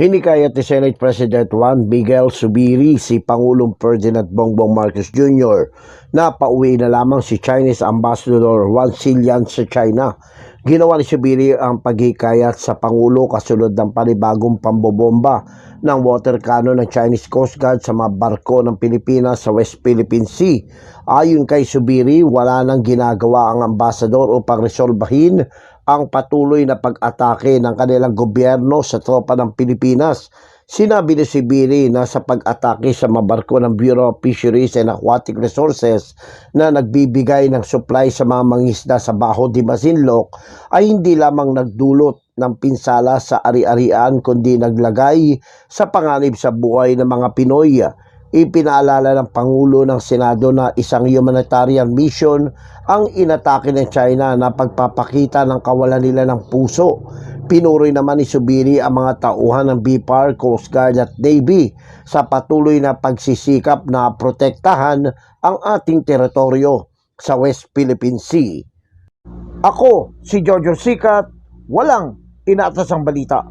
Hinikayat ni Senate President Juan Miguel Subiri si Pangulong Ferdinand Bongbong Marcos Jr. na pauwi na lamang si Chinese Ambassador Juan Silian sa China. Ginawa ni Subiri ang paghikayat sa Pangulo kasunod ng panibagong pambobomba ng water cannon ng Chinese Coast Guard sa mga barko ng Pilipinas sa West Philippine Sea. Ayon kay Subiri, wala nang ginagawa ang ambasador upang resolbahin ang patuloy na pag-atake ng kanilang gobyerno sa tropa ng Pilipinas. Sinabi ni Sibiri na sa pag-atake sa mga barko ng Bureau of Fisheries and Aquatic Resources na nagbibigay ng supply sa mga mangisda sa Baho de Masinloc ay hindi lamang nagdulot ng pinsala sa ari-arian kundi naglagay sa panganib sa buhay ng mga Pinoy. Ipinaalala ng Pangulo ng Senado na isang humanitarian mission ang inatake ng China na pagpapakita ng kawalan nila ng puso. Pinuroy naman ni Subiri ang mga tauhan ng BPAR, Coast Guard at Navy sa patuloy na pagsisikap na protektahan ang ating teritoryo sa West Philippine Sea. Ako, si Jojo Sikat, walang inatasang balita.